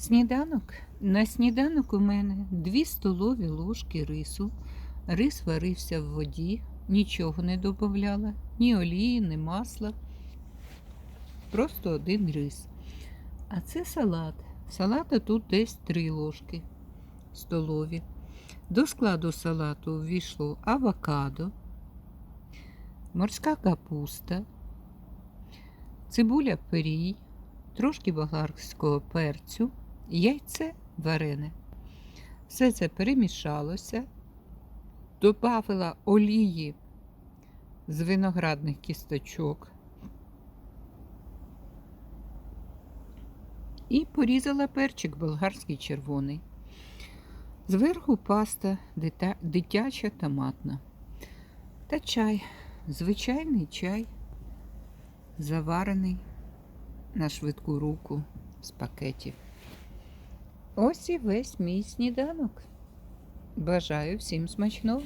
Сніданок. На сніданок у мене 2 столові ложки рису. Рис варився в воді, нічого не додавала, ні олії, ні масла. Просто один рис. А це салат. Салата тут десь 3 ложки столові. До складу салату ввійшло авокадо, морська капуста, цибуля пирій, трошки болгарського перцю, яйце варене. Все це перемішалося, добавила олії з виноградних кісточок і порізала перчик болгарський червоний. Зверху паста дитяча томатна. Та чай, звичайний чай, заварений на швидку руку з пакетів. Ось і весь мій сніданок. Бажаю всім смачного.